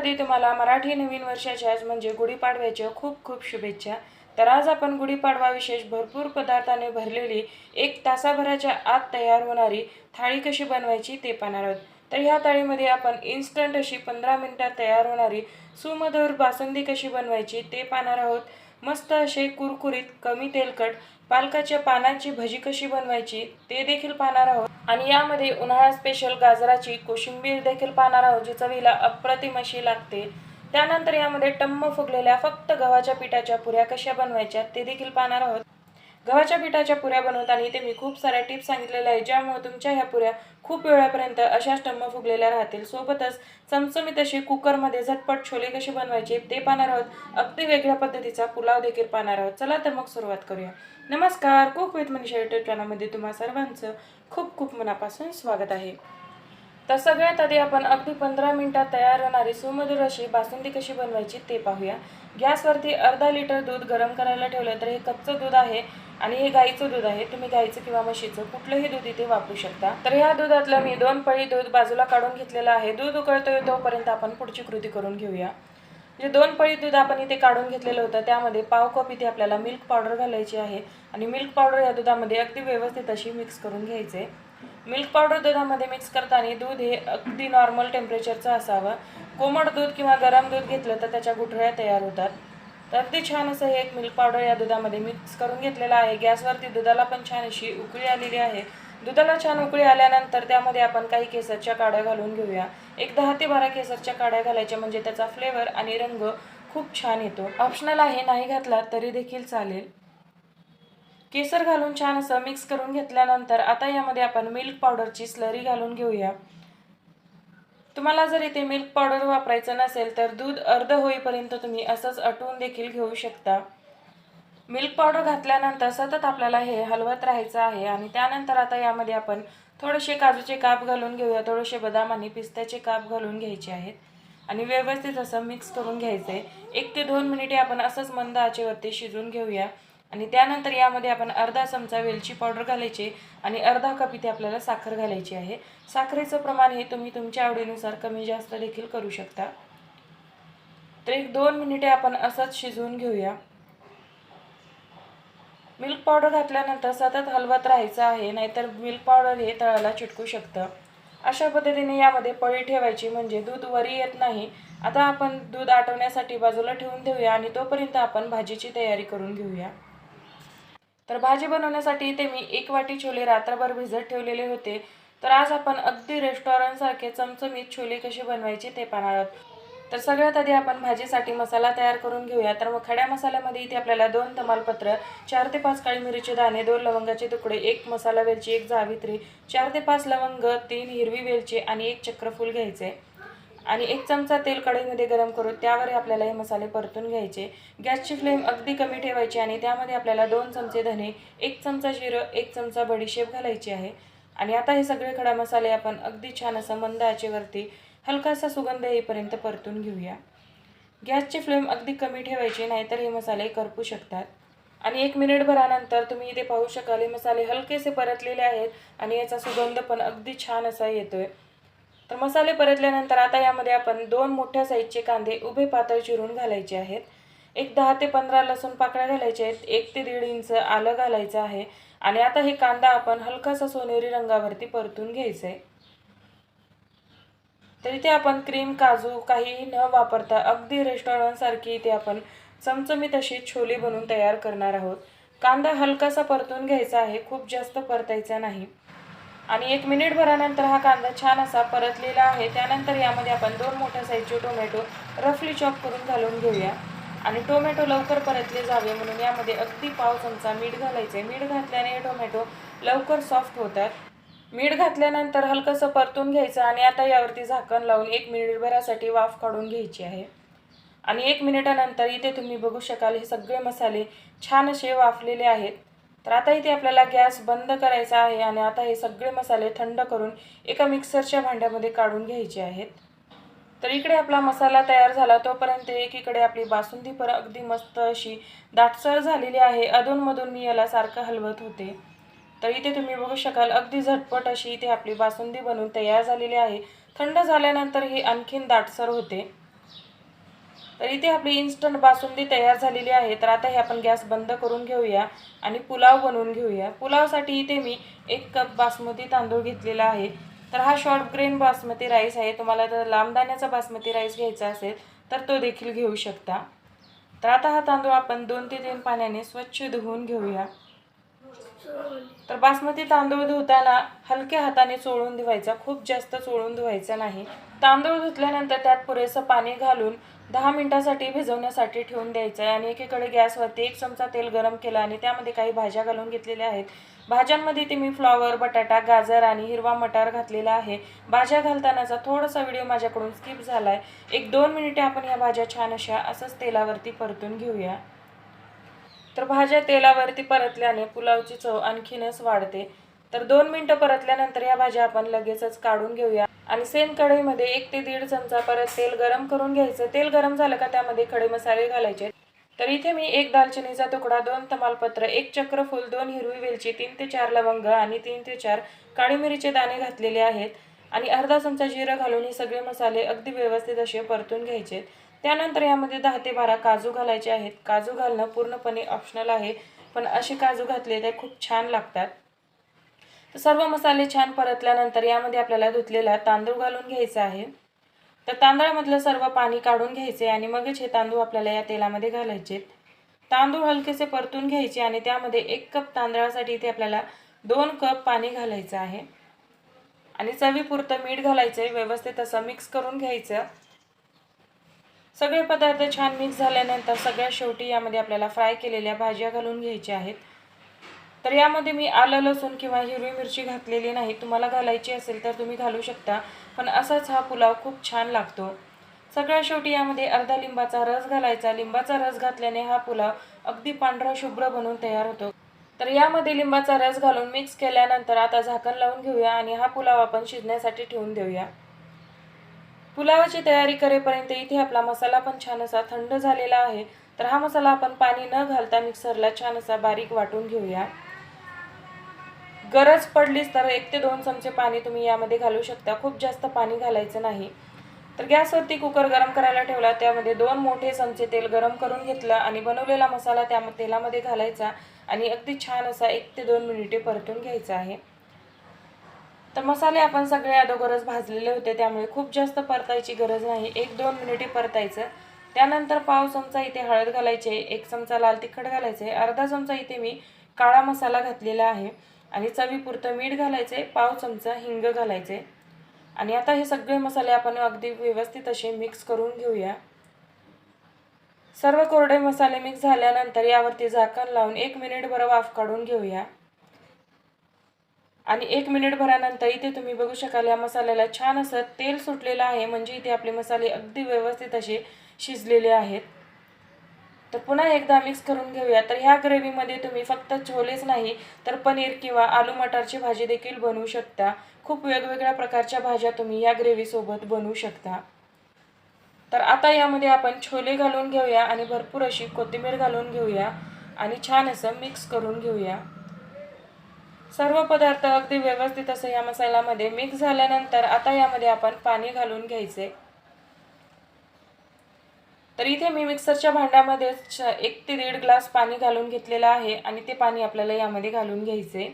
आधी तुम्हाला मराठी नवीन वर्षाच्या आज म्हणजे गुढीपाडव्याच्या खूप खूप शुभेच्छा. तर आज आपण गुढीपाडवा विशेष भरपूर पदार्थाने भरलेली एक तासाभराच्या आत तयार होणारी थाळी कशी बनवायची ते पाहणार आहोत. तर ह्या थाळीमध्ये आपण इन्स्टंट अशी पंधरा मिनटात तयार होणारी सुमधुर बासुंदी कशी बनवायची ते पाहणार आहोत. मस्त असे कुरकुरीत कमी तेलकट पालकाच्या पानांची भजी कशी बनवायची ते देखील पाहणार आहोत. आणि यामध्ये उन्हाळा स्पेशल गाजराची कोशिंबीर देखील पाहणार आहोत जी चवीला अप्रतिम अशी लागते. त्यानंतर यामध्ये टम्म फुगलेल्या फक्त गव्हाच्या पिठाच्या पुऱ्या कशा बनवायच्या ते देखील पाहणार आहोत. गव्हाच्या पिठाच्या पुऱ्या बनवताना इथे मी खूप साऱ्या टिप्स सांगितलेल्या आहेत ज्यामुळे तुमच्या ह्या पुऱ्या खूप वेळापर्यंत अशाच टम्म फुगलेल्या राहतील. सोबतच चमचमीत अशी कुकरमध्ये झटपट छोले कसे बनवायचे ते पाहणार आहोत. अगदी वेगळ्या पद्धतीचा पुलाव देखील पाहणार आहोत. चला तर मग सुरुवात करूया. नमस्कार कुक विथ मनीषा युट्यूब चॅनलमध्ये तुम्हा सर्वांचं खूप खूप मनापासून स्वागत आहे. तर सगळ्यात आधी आपण अगदी पंधरा मिनटात तयार होणारी सुमधुर अशी बासुंदी कशी बनवायची ते पाहूया. गॅसवरती अर्धा लिटर दूध गरम करायला ठेवलं तर हे कच्चं दूध आहे आणि हे गाईचं दूध आहे. तुम्ही गाईचं किंवा म्हशीचं कुठलंही दूध इथे वापरू शकता. तर ह्या दुधातलं मी दोन पळी दूध बाजूला काढून घेतलेलं आहे. दूध उकळतोय तोपर्यंत आपण पुढची कृती करून घेऊया. जे दोन पळी दूध आपण इथे काढून घेतलेलं होतं त्यामध्ये पाव कप इथे आपल्याला मिल्क पावडर घालायची आहे आणि मिल्क पावडर या दुधामध्ये अगदी व्यवस्थित अशी मिक्स करून घ्यायचे. मिल्क पावडर दुधामध्ये मिक्स करताना दूध हे अगदी नॉर्मल टेम्परेचरचं असावं. कोमट दूध किंवा गरम दूध घेतलं तर त्याच्या गुठळ्या तयार होतात. तर अगदी छान असं हे एक मिल्क पावडर या दुधामध्ये मिक्स करून घेतलेलं आहे. गॅसवरती दुधाला पण छान अशी उकळी आलेली आहे. दुधाला छान उकळी आल्यानंतर त्यामध्ये आपण काही केसरच्या काड्या घालून घेऊया. एक दहा ते बारा केसरच्या काड्या घालायच्या म्हणजे त्याचा फ्लेवर आणि रंग खूप छान येतो. ऑप्शनल आहे नाही घातला तरी देखील चालेल. केसर घालून छान असं मिक्स करून घेतल्यानंतर आता यामध्ये आपण मिल्क पावडरची स्लरी घालून घेऊया. तुम्हाला जर इथे मिल्क पावडर वापरायचं नसेल तर दूध अर्ध होईपर्यंत तुम्ही असंच अटवून देखील घेऊ शकता. मिल्क पावडर घातल्यानंतर सतत आपल्याला हे हलवत राहायचं आहे आणि त्यानंतर आता यामध्ये आपण थोडेसे काजूचे काप घालून घेऊया. थोडेसे बदाम आणि पिस्त्याचे काप घालून घ्यायचे आहेत. आणि व्यवस्थित असं मिक्स करून घ्यायचं आहे एक ते दोन मिनिटे आपण असंच मंद आचेवरती शिजून घेऊया. आणि त्यानंतर यामध्ये आपण अर्धा चमचा वेलची पावडर घालायची आणि अर्धा कप इथे आपल्याला साखर घालायची आहे. साखरेचं प्रमाण हे तुम्ही तुमच्या आवडीनुसार कमी जास्त देखील करू शकता. तर एक दोन मिनिटे आपण असंच शिजवून घेऊया. मिल्क पावडर घातल्यानंतर सतत हलवत राहायचं आहे नाहीतर मिल्क पावडर हे तळाला चिटकू शकतं. अशा पद्धतीने यामध्ये पळी ठेवायची म्हणजे दूध वरी येत नाही. आता आपण दूध आटवण्यासाठी बाजूला ठेवून देऊया आणि तोपर्यंत आपण भाजीची तयारी करून घेऊया. तर भाजी बनवण्यासाठी इथे मी एक वाटी छोले रात्रभर भिजत ठेवलेले होते. तर आज आपण अगदी रेस्टॉरंटसारखे चमचमीत छोले कसे बनवायचे ते पाहणार आहोत. तर सगळ्यात आधी आपण भाजीसाठी मसाला तयार करून घेऊया. तर मग खड्या मसाल्यामध्ये इथे आपल्याला दोन तमालपत्र चार ते पाच काळी मिरीचे दाणे दोन लवंगाचे तुकडे एक मसाला वेलची एक जावित्री चार ते पाच लवंग तीन हिरवी वेलची आणि एक चक्रफूल घ्यायचे. आणि एक चमचा तेल कढईमध्ये गरम करून त्यावर आपल्याला हे मसाले परतून घ्यायचे. गॅसची फ्लेम अगदी कमी ठेवायची आणि त्यामध्ये आपल्याला दोन चमचे धने एक चमचा जिरं एक चमचा बडीशेप घालायची आहे. आणि आता हे सगळे खडा मसाले आपण अगदी छान असं मंद आचेवरती हलकासा सुगंध येईपर्यंत परतून घेऊया. गॅसची फ्लेम अगदी कमी ठेवायची नाहीतर हे मसाले करपू शकतात. आणि एक मिनिटभरानंतर तुम्ही इथे पाहू शकाल हे मसाले हलकेसे परतलेले आहेत आणि याचा सुगंध पण अगदी छान असा येतोय. तर मसाले परतल्यानंतर आता यामध्ये आपण दोन मोठ्या साईजचे कांदे उभे पातळ चिरून घालायचे आहेत. एक दहा ते पंधरा लसूण पाकळ्या घालायच्या आहेत. एक ते दीड इंच आलं घालायचं आहे. आणि आता हे कांदा आपण हलकासा सोनेरी रंगावरती परतून घ्यायचं आहे तर इथे आपण क्रीम काजू काहीही न वापरता अगदी रेस्टॉरंटसारखी इथे आपण चमचमीत अशी छोले बनवून तयार करणार आहोत. कांदा हलकासा परतून घ्यायचा आहे. खूप जास्त परतायचा नाही. आणि एक मिनिट भरानंतर हा कांदा छान असा परतलेला आहे. त्यानंतर यामध्ये आपण दोन मोठ्या साईजचे टोमॅटो रफली चॉप करून घालून घेऊया. आणि टोमॅटो लवकर परतले जावे म्हणून यामध्ये अगदी पाव चमचा मीठ घालायचे. मीठ घातल्याने टोमॅटो लवकर सॉफ्ट होतात. मीठ घातल्यानंतर हलकंसं परतून घ्यायचं आणि आता यावरती झाकण लावून एक मिनिटभरासाठी वाफ काढून घ्यायची आहे. आणि एक मिनिटानंतर इथे तुम्ही बघू शकाल हे सगळे मसाले छान असे वाफलेले आहेत. तर आता इथे आपल्याला गॅस बंद करायचा आहे आणि आता हे सगळे मसाले थंड करून एका मिक्सरच्या भांड्यामध्ये काढून घ्यायचे आहेत. तर इकडे आपला मसाला तयार झाला तोपर्यंत एकीकडे आपली बासुंदी पर अगदी मस्त अशी दाटसर झालेली आहे. अधूनमधून मी याला सारखं हलवत होते. तर इथे तुम्ही बघू शकाल अगदी झटपट अशी इथे आपली बासुंदी बनवून तयार झालेली आहे. थंड झाल्यानंतर ही आणखीन दाटसर होते. तर इथे आपली इन्स्टंट बासुंदी तयार झालेली आहे. तर आता हे आपण गॅस बंद करून घेऊया आणि पुलाव बनवून घेऊया. पुलावसाठी इथे मी एक कप बासमती तांदूळ घेतलेला आहे. तर हा शॉर्ट ग्रेन बासमती राईस आहे. तुम्हाला जर लांबदाण्याचा बासमती राईस घ्यायचा असेल तर तो देखील घेऊ शकता. तर आता हा तांदूळ आपण दोन ते तीन पाण्याने स्वच्छ धुवून घेऊया. तर बासमती तांदूळ धुताना हलक्या हाताने चोळून धुवायचा. खूप जास्त चोळून धुवायचा नाही. तांदूळ धुतल्यानंतर त्यात पुरेसं पाणी घालून दहा मिनटासाठी भिजवण्यासाठी ठेवून द्यायचं आहे आणि एकीकडे गॅसवरती एक चमचा तेल गरम केलं आणि त्यामध्ये काही भाज्या घालून घेतलेल्या आहेत. भाज्यांमध्ये ते मी फ्लॉवर बटाटा गाजर आणि हिरवा मटार घातलेला आहे. भाज्या घालतानाचा थोडासा व्हिडिओ माझ्याकडून स्किप झाला आहे एक दोन मिनिटे आपण ह्या भाज्या छान अशा असंच तेलावरती परतून घेऊया. तर भाज्या तेलावरती परतल्याने पुलावची चव आणखीनच वाढते. तर दोन मिनटं परतल्यानंतर या भाज्या आपण लगेचच काढून घेऊया. आणि सेम कढईमध्ये एक ते दीड चमचा परत तेल गरम करून घ्यायचं. तेल गरम झालं का त्यामध्ये खडे मसाले घालायचे. तर इथे मी एक दालचिनीचा तुकडा दोन तमालपत्र एक चक्रफूल दोन हिरवी वेलची तीन ते चार लवंग आणि तीन ते चार काळी मिरीचे दाणे घातलेले आहेत. आणि अर्धा चमचा जिरं घालून हे सगळे मसाले अगदी व्यवस्थित असे परतून घ्यायचे. त्यानंतर यामध्ये दहा ते बारा काजू घालायचे आहेत. काजू घालणं पूर्णपणे ऑप्शनल आहे पण असे काजू घातले ते खूप छान लागतात. तर सर्व मसाले छान परतल्यानंतर यामध्ये आपल्याला धुतलेला तांदूळ घालून घ्यायचा आहे. तर तांदळामधलं सर्व पाणी काढून घ्यायचे आणि मगच हे तांदूळ आपल्याला या तेलामध्ये घालायचे. तांदूळ हलकेसे परतून घ्यायचे आणि त्यामध्ये एक कप तांदळासाठी इथे आपल्याला दोन कप पाणी घालायचं आहे. आणि चवीपुरतं मीठ घालायचं आहे व्यवस्थित असं मिक्स करून घ्यायचं. सगळे पदार्थ छान मिक्स झाल्यानंतर सगळ्या शेवटी यामध्ये आपल्याला फ्राय केलेल्या भाज्या घालून घ्यायच्या आहेत. तर यामध्ये मी आलं लसूण किंवा हिरवी मिरची घातलेली नाही. तुम्हाला घालायची असेल तर तुम्ही घालू शकता पण असाच हा पुलाव खूप छान लागतो. सगळ्या शेवटी यामध्ये अर्धा लिंबाचा रस घालायचा. लिंबाचा रस घातल्याने हा पुलाव अगदी पांढरा शुभ्र बनून तयार होतो. तर यामध्ये लिंबाचा रस घालून मिक्स केल्यानंतर आता झाकण लावून घेऊया आणि हा पुलाव आपण शिजण्यासाठी ठेवून देऊया. पुलावाची तयारी करेपर्यंत इथे आपला मसाला पण छान असा थंड झालेला आहे. तर हा मसाला आपण पाणी न घालता मिक्सरला छान असा बारीक वाटून घेऊया. गरज पडलीच तर एक ते दोन चमचे पाणी तुम्ही यामध्ये घालू शकता. खूप जास्त पाणी घालायचं नाही. तर गॅसवरती कुकर गरम करायला ठेवला. त्यामध्ये दोन मोठे चमचे तेल गरम करून घेतलं आणि बनवलेला मसाला त्या तेलामध्ये घालायचा आणि अगदी छान असा एक ते दोन मिनिटे परतून घ्यायचा आहे. तर मसाले आपण सगळे अगोदरच भाजलेले होते. त्यामुळे खूप जास्त परतायची गरज नाही. एक दोन मिनिटे परतायचं. त्यानंतर पाव चमचा इथे हळद घालायचे. एक चमचा लाल तिखट घालायचे. अर्धा चमचा इथे मी काळा मसाला घातलेला आहे. आणि चवीपुरतं मीठ घालायचे पाव चमचा हिंग घालायचे. आणि आता हे सगळे मसाले आपण अगदी व्यवस्थित असे मिक्स करून घेऊया. सर्व कोरडे मसाले मिक्स झाल्यानंतर यावरती झाकण लावून एक मिनिटभर वाफ काढून घेऊया. आणि एक मिनिट भरानंतर इथे तुम्ही बघू शकाल या मसाल्याला छान असं तेल सुटलेलं आहे. म्हणजे इथे आपले मसाले अगदी व्यवस्थित असे शिजलेले आहेत. तर पुन्हा एकदा मिक्स करून घेऊया. तर ह्या ग्रेव्हीमध्ये तुम्ही फक्त छोलेच नाही तर पनीर किंवा आलू मटारची भाजी देखील बनवू शकता. खूप वेगवेगळ्या प्रकारच्या भाज्या तुम्ही या ग्रेव्हीसोबत बनवू शकता. तर आता यामध्ये आपण छोले घालून घेऊया आणि भरपूर अशी कोथिंबीर घालून घेऊया आणि छान असं मिक्स करून घेऊया. सर्व पदार्थ अगदी व्यवस्थित असं या मसाल्यामध्ये मिक्स झाल्यानंतर आता यामध्ये आपण पाणी घालून घ्यायचे. तर इथे मी मिक्सरच्या भांड्यामध्ये एक ते दीड ग्लास पाणी घालून घेतलेलं आहे आणि ते पाणी आपल्याला यामध्ये घालून घ्यायचे.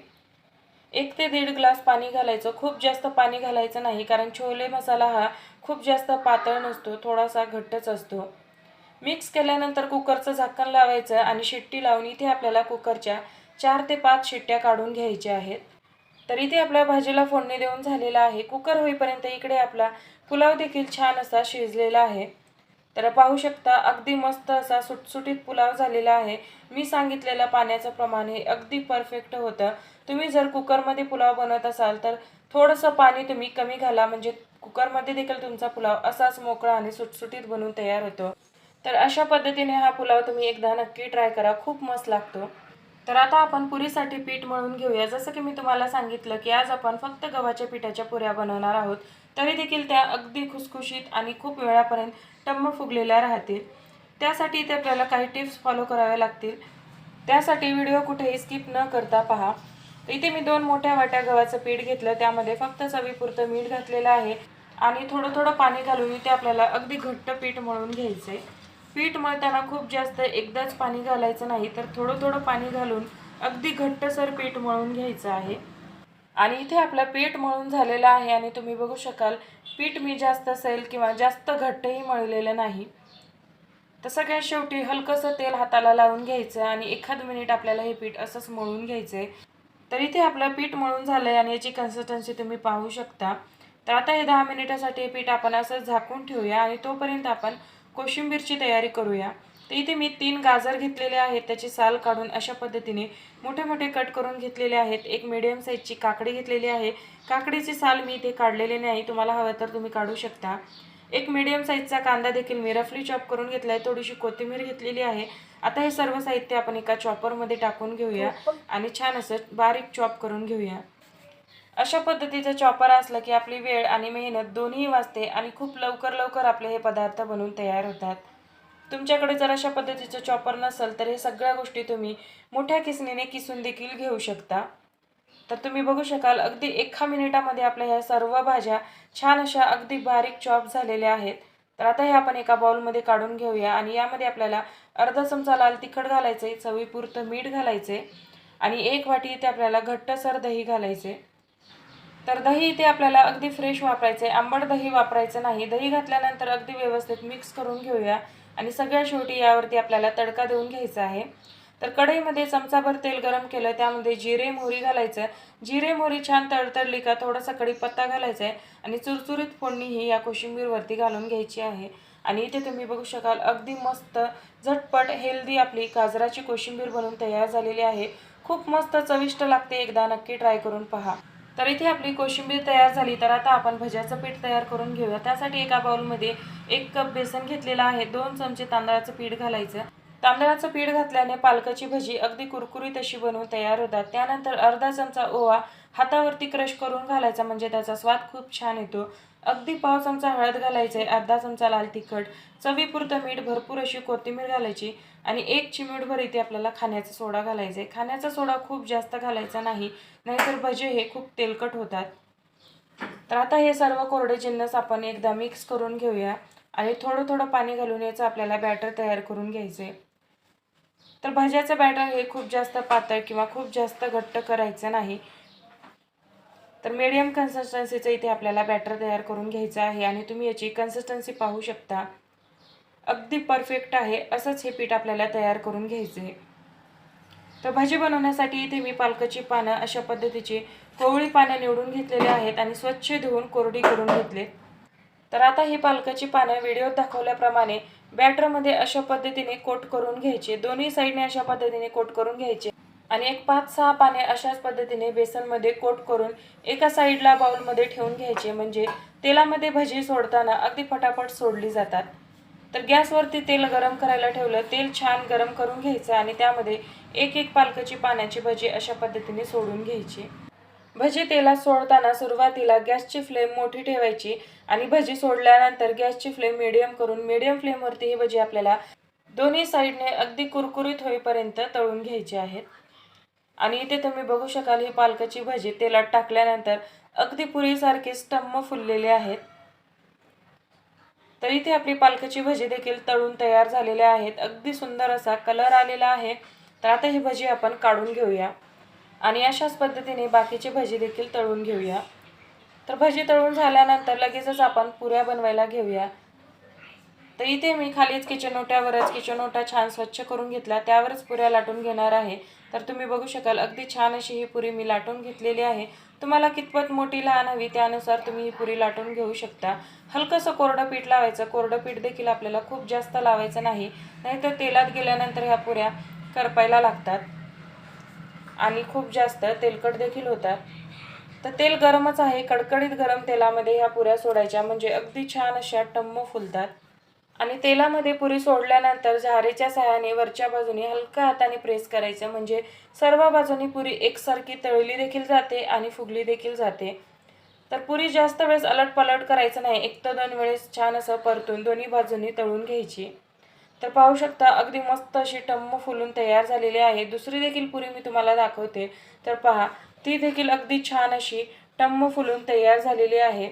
एक ते दीड ग्लास पाणी घालायचं. खूप जास्त पाणी घालायचं नाही कारण छोले मसाला हा खूप जास्त पातळ नसतो थोडासा घट्टच असतो. मिक्स केल्यानंतर कुकरचं झाकण लावायचं आणि शिट्टी लावून इथे आपल्याला कुकरच्या चार ते पाच शिट्ट्या काढून घ्यायच्या आहेत. तर इथे आपल्या भाजीला फोडणी देऊन झालेला आहे. कुकर होईपर्यंत इकडे आपला पुलाव देखील छान असा शिजलेला आहे. तर पाहू शकता अगदी मस्त असा सुटसुटीत पुलाव झालेला आहे. मी सांगितलेलं पाण्याचं प्रमाण हे अगदी परफेक्ट होतं. तुम्ही जर कुकरमध्ये पुलाव बनवत असाल तर थोडंसं पाणी तुम्ही कमी घाला. म्हणजे कुकरमध्ये देखील तुमचा पुलाव असाच मोकळा आणि सुटसुटीत बनून तयार होतो. तर अशा पद्धतीने हा पुलाव तुम्ही एकदा नक्की ट्राय करा. खूप मस्त लागतो. तर आता आपण पुरीसाठी पीठ मळून घेऊया. जसं की मी तुम्हाला सांगितलं की आज आपण फक्त गव्हाच्या पिठाच्या पुऱ्या बनवणार आहोत. तरी देखील त्या अगदी खुसखुशीत आणि खूप वेळापर्यंत टम्म फुगलेल्या राहतील. त्यासाठी इथे आपल्याला काही टिप्स फॉलो कराव्या लागतील. त्यासाठी व्हिडिओ कुठेही स्किप न करता पहा. इथे मी दोन मोठ्या वाट्या गव्हाचं पीठ घेतलं. त्यामध्ये फक्त चवीपुरतं मीठ घातलेलं आहे. आणि थोडं थोडं पाणी घालून इथे आपल्याला अगदी घट्ट पीठ मळून घ्यायचं आहे. पीठ मळताना खूप जास्त एकदाच पाणी घालायचं नाही तर थोडं थोडं पाणी घालून अगदी घट्टसर पीठ मळून घ्यायचं आहे. आणि इथे आपलं पीठ मळून झालेलं आहे आणि तुम्ही बघू शकाल पीठ मी जास्त असेल किंवा जास्त घट्टही मळलेलं नाही. तर सगळ्यात शेवटी हलकंसं तेल हाताला लावून घ्यायचं आणि एखाद मिनिट आपल्याला हे पीठ असंच मळून घ्यायचं आहे तर इथे आपलं पीठ मळून झालं आहे आणि याची कन्सिस्टन्सी तुम्ही पाहू शकता. तर आता हे दहा मिनिटासाठी हे पीठ आपण असं झाकून ठेवूया आणि तोपर्यंत आपण कोशिंबीरची तयारी करूया. तर इथे मी तीन गाजर घेतलेले आहेत त्याची साल काढून अशा पद्धतीने मोठे मोठे कट करून घेतलेले आहेत. एक मिडियम साईजची काकडी घेतलेली आहे. काकडीची साल मी इथे काढलेली नाही तुम्हाला हवं तर तुम्ही काढू शकता. एक मीडियम साईजचा कांदा देखील मी रफली चॉप करून घेतला आहे थोडीशी कोथिंबीर घेतलेली आहे. आता हे सर्व साहित्य आपण एका चॉपरमध्ये टाकून घेऊया आणि छान असं बारीक चॉप करून घेऊया. अशा पद्धतीचा चॉपर असलं की आपली वेळ आणि मेहनत दोन्ही वाचते आणि खूप लवकर लवकर आपले हे पदार्थ बनवून तयार होतात. तुमच्याकडे जर अशा पद्धतीचं चॉपर नसेल तर हे सगळ्या गोष्टी तुम्ही मोठ्या किसणीने किसून देखील घेऊ शकता. तर तुम्ही बघू शकाल अगदी एका मिनिटामध्ये आपल्या ह्या सर्व भाज्या छान अशा अगदी बारीक चॉप झालेल्या आहेत. तर आता हे आपण एका बाउलमध्ये काढून घेऊया आणि यामध्ये आपल्याला अर्धा चमचा लाल तिखट घालायचे चवीपुरतं मीठ घालायचे आणि एक वाटी इथे आपल्याला घट्टसर दही घालायचे तर दही इथे आपल्याला अगदी फ्रेश वापरायचं आहे आंबट दही वापरायचं नाही. दही घातल्यानंतर अगदी व्यवस्थित मिक्स करून घेऊया. आणि सगळ्या शेवटी यावरती आपल्याला तडका देऊन घ्यायचा आहे. तर कढईमध्ये चमचाभर तेल गरम केलं त्यामध्ये जिरे मोहरी घालायचं. जिरे मोहरी छान तडतडली का थोडासा कढीपत्ता घालायचा आहे आणि चुरचुरीत फोडणी ही या कोशिंबीरवरती घालून घ्यायची आहे. आणि इथे तुम्ही बघू शकाल अगदी मस्त झटपट हेल्दी आपली गाजराची कोशिंबीर बनवून तयार झालेली आहे. खूप मस्त चविष्ट लागते एकदा नक्की ट्राय करून पहा. तर इथे आपली कोशिंबीर तयार झाली. तर आता आपण भज्याचं पीठ तयार करून घेऊया. त्यासाठी एका बाउलमध्ये एक कप बेसन घेतलेलं आहे. दोन चमचे तांदळाचं पीठ घालायचं. तांदळाचं पीठ घातल्याने पालकाची भजी अगदी कुरकुरीत अशी बनवून तयार होतात. त्यानंतर अर्धा चमचा ओवा हातावरती क्रश करून घालायचा म्हणजे त्याचा स्वाद खूप छान येतो. अगदी पाव चमचा हळद घालायचे अर्धा चमचा लाल तिखट चवीपुरतं मीठ भरपूर अशी कोथिंबीर घालायची आणि एक चिमूटभर इथे आपल्याला खाण्याचा सोडा घालायचा आहे. खाण्याचा सोडा खूप जास्त घालायचा नाही नाहीतर भजे हे खूप तेलकट होतात. तर आता हे सर्व कोरडे जिन्नस आपण एकदा मिक्स करून घेऊया आणि थोडं थोडं पाणी घालून याचं आपल्याला बॅटर तयार करून घ्यायचं आहे तर भाज्याचं बॅटर हे खूप जास्त पातळ किंवा खूप जास्त घट्ट करायचं नाही. तर मीडियम कन्सिस्टन्सीचं इथे आपल्याला बॅटर तयार करून घ्यायचं आहे आणि तुम्ही याची कन्सिस्टन्सी पाहू शकता. अगदी परफेक्ट आहे असंच हे पीठ आपल्याला तयार करून घ्यायचं आहे. तर भाजी बनवण्यासाठी इथे मी पालकाची पानं अशा पद्धतीची कोवळी पानं निवडून घेतलेली आहेत आणि स्वच्छ धुवून कोरडी करून घेतले. तर आता ही पालकाची पानं व्हिडिओत दाखवल्याप्रमाणे बॅटरमध्ये अशा पद्धतीने कोट करून घ्यायचे. दोन्ही साईडने अशा पद्धतीने कोट करून घ्यायचे. आणि एक पाच सहा पाने अशाच पद्धतीने बेसनमध्ये कोट करून एका साईडला बाउलमध्ये ठेवून घ्यायचे. म्हणजे तेलामध्ये भजी सोडताना अगदी फटाफट सोडली जातात. तर गॅसवरती तेल गरम करायला ठेवलं तेल छान गरम करून घ्यायचं आणि त्यामध्ये एक एक पालकाची पाण्याची भजी अशा पद्धतीने सोडून घ्यायची. भजी तेलात सोडताना सुरुवातीला गॅसची फ्लेम मोठी ठेवायची आणि भजी सोडल्यानंतर गॅसची फ्लेम मिडियम करून मिडियम फ्लेमवरती ही भजी आपल्याला दोन्ही साईडने अगदी कुरकुरीत होईपर्यंत तळून घ्यायची आहेत आणि इथे तुम्ही बघू शकाल ही पालकाची भजी तेलात टाकल्यानंतर अगदी पुरीसारखे स्टम्म फुललेले आहेत. तर इथे आपली पालकाची भजी देखील तळून तयार झालेल्या आहेत. अगदी सुंदर असा कलर आलेला आहे. तर आता ही भजी आपण काढून घेऊया. आणि अशाच पद्धतीने बाकीची भजी देखील तळून घेऊया. तर भजी तळून झाल्यानंतर लगेचच आपण पुऱ्या बनवायला घेऊया. तर इथे मी खालीच किचन ओट्यावरच किचन ओटा छान स्वच्छ करून घेतला. त्यावरच पुऱ्या लाटून घेणार आहे. तर तुम्ही बघू शकाल अगदी छान अशी ही पुरी मी लाटून घेतलेली आहे. तुम्हाला कितपत मोठी लहान हवी त्यानुसार तुम्ही ही पुरी लाटून घेऊ शकता. हलकंसं कोरडं पीठ लावायचं. कोरडं पीठ देखील आपल्याला खूप जास्त लावायचं नाही. नाहीतर तेलात गेल्यानंतर ह्या पुऱ्या करपायला लागतात. आणि खूप जास्त तेलकट देखील होतात. तर तेल गरमच आहे. कडकडीत गरम तेलामध्ये ह्या पुऱ्या सोडायच्या. म्हणजे अगदी छान अशा टम्म फुलतात. आणि तेलामध्ये पुरी सोडल्यानंतर झारेच्या सहाय्याने वरच्या बाजूने हलका हाताने प्रेस करायचं. म्हणजे सर्व बाजूनी पुरी एकसारखी तळली देखील जाते आणि फुगली देखील जाते. तर पुरी जास्त वेळेस अलट पलट करायचं नाही. एक तर दोन वेळेस छान असं परतून दोन्ही बाजूनी तळून घ्यायची. तर पाहू शकता अगदी मस्त अशी टम्म फुलून तयार झालेली आहे. दुसरी देखील पुरी मी तुम्हाला दाखवते. तर पहा ती देखील अगदी छान अशी टम्म फुलून तयार झालेली आहे.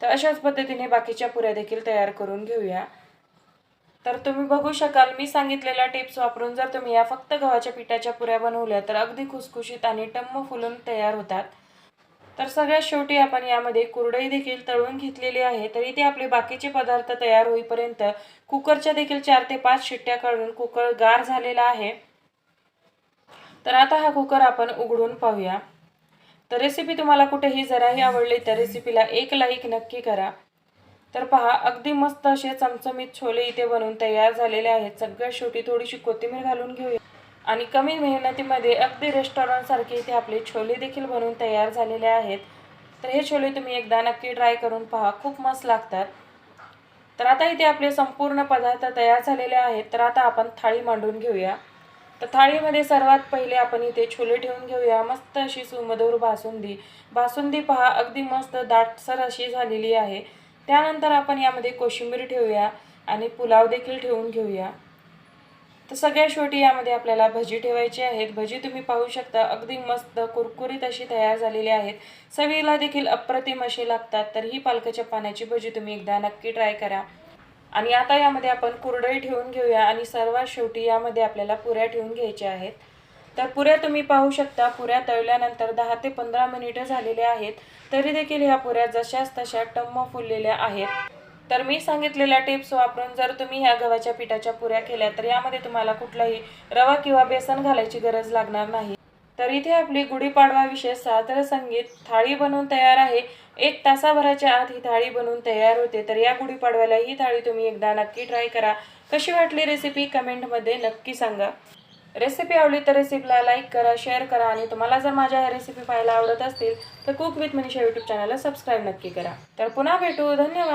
तर अशाच पद्धतीने बाकीच्या पुऱ्या देखील तयार करून घेऊया. तर तुम्ही बघू शकाल मी सांगितलेल्या टिप्स वापरून जर तुम्ही या फक्त गव्हाच्या पिठाच्या पुऱ्या बनवल्या तर अगदी खुसखुशीत आणि टम्म फुलून तयार होतात. तर सगळ्यात शेवटी आपण यामध्ये कुरडई देखील तळून घेतलेली आहे तर इथे आपले बाकीचे पदार्थ तयार होईपर्यंत कुकरच्या देखील चार ते पाच शिट्ट्या काढून कुकर गार झालेला आहे. तर आता हा कुकर आपण उघडून पाहूया. तर रेसिपी तुम्हाला कुठेही जराही आवडली तर रेसिपीला एक लाईक नक्की करा. तर पहा अगदी मस्त असे चमचमीत छोले इथे बनवून तयार झालेले आहेत. सगळ्यात शेवटी थोडीशी कोथिंबीर घालून घेऊया. आणि कमी मेहनतीमध्ये अगदी रेस्टॉरंटसारखे इथे आपले छोले देखील बनवून तयार झालेले आहेत. तर हे छोले तुम्ही एकदा नक्की ट्राय करून पहा खूप मस्त लागतात. तर आता इथे आपले संपूर्ण पदार्थ तयार झालेले आहेत. तर आता आपण थाळी मांडून घेऊया. तर थाळीमध्ये सर्वात पहिले आपण इथे छोले ठेवून घेऊया. मस्त अशी सुमधुर बासुंदी. बासुंदी पहा अगदी मस्त दाटसर अशी झालेली आहे. त्यानंतर आपण यामध्ये कोशिंबीर ठेवूया आणि पुलाव देखील ठेवून घेऊया. तर सगळ्या शेवटी यामध्ये आपल्याला भजी ठेवायची आहेत. भजी तुम्ही पाहू शकता अगदी मस्त कुरकुरीत अशी तयार झालेली आहेत. चवीला देखील अप्रतिम अशी लागतात तर ही पालकाच्या पाण्याची भजी तुम्ही एकदा नक्की ट्राय करा. आणि आता यामध्ये आपण कुरडई ठेवून घेऊया आणि सर्वात शेवटी यामध्ये आपल्याला पुऱ्या ठेवून घ्यायच्या आहेत. तर पुऱ्या तुम्ही पाहू शकता पुऱ्या तळल्यानंतर दहा ते पंधरा मिनिटं झालेले आहेत तरी देखील ह्या पुऱ्या जशाच तशा टम्म फुललेल्या आहेत. तर मी सांगितलेल्या टिप्स वापरून जर तुम्ही ह्या गव्हाच्या पिठाच्या पुऱ्या केल्या तर यामध्ये तुम्हाला कुठलाही रवा किंवा बेसन घालायची गरज लागणार नाही. तर इथे आपली गुढीपाडवा विशेष सादर संगीत थाळी बनवून तयार आहे. एक तासाभराच्या आत ही थाळी बनवून तयार होते. तर या गुढीपाडव्याला ही थाळी तुम्ही एकदा नक्की ट्राय करा. कशी वाटली रेसिपी कमेंटमध्ये नक्की सांगा. रेसिपी आवडली तर रेसिपीला लाईक करा शेअर करा आणि तुम्हाला जर माझ्या ह्या रेसिपी पाहायला आवडत असतील तर कुक विथ मनीषा यूट्यूब चॅनलला सबस्क्राईब नक्की करा. तर पुन्हा भेटू. धन्यवाद.